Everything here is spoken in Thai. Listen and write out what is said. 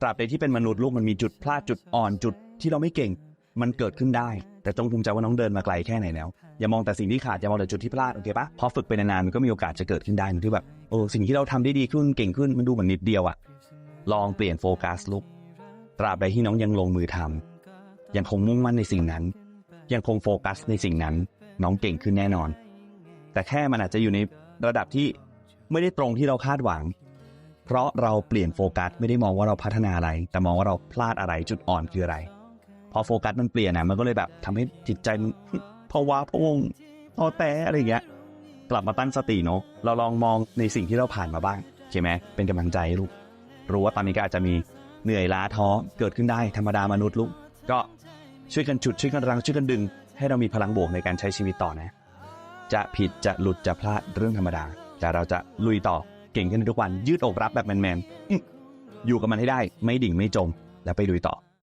ตราบใดที่เป็นมนุษย์ลูกมันมีจุดพลาดจุดอ่อนจุดที่เราไม่เก่ง มันเกิดขึ้นได้ แต่จงภูมิใจว่าน้องเดินมาไกลแค่ไหนแล้ว อย่ามองแต่สิ่งที่ขาด อย่ามองแต่จุดที่พลาด โอเคปะพอฝึกไปนานๆมันก็มีโอกาสจะเกิดขึ้นได้นที่แบบโอ้สิ่งที่เราทำได้ดีขึ้นเก่งขึ้นมันดูเหมือนนิดเดียวอะลองเปลี่ยนโฟกัสลูกตราบใดที่น้องยังลงมือทำยังคงมุ่งมั่นในสิ่งนั้น ยังคงโฟกัสในสิ่งนั้น น้องเก่งขึ้นแน่นอน แต่แค่มันอาจจะอยู่ในระดับที่ไม่ได้ตรงที่เราคาดหวัง เพราะเราเปลี่ยนโฟกัสไม่ได้มองว่าเราพัฒนาอะไร แต่มองว่าเราพลาดอะไรจุดอ่อนคืออะไร พอโฟกัสมันเปลี่ยนนะมันก็เลยแบบทำให้จิตใจมันภาวะพวงพอแต่อะไรอย่างเงี้ยกลับมาตั้งสติเนาะเราลองมองในสิ่งที่เราผ่านมาบ้างใช่ไหมเป็นกำลังใจลูกรู้ว่าตอนนี้ก็อาจจะมีเหนื่อยล้าท้อเกิดขึ้นได้ธรรมดามนุษย์ลูกก็ช่วยกันฉุดช่วยกันรังช่วยกันดึง ให้เรามีพลังบวกในการใช้ชีวิตต่อนะ จะผิดจะหลุดจะพลาดเรื่องธรรมดา แต่เราจะลุยต่อ เก่งขึ้นในทุกวันยืดอกรับแบบแมนๆอยู่กับมันให้ได้ ไม่ดิ่งไม่จมแล้วไปดูต่อ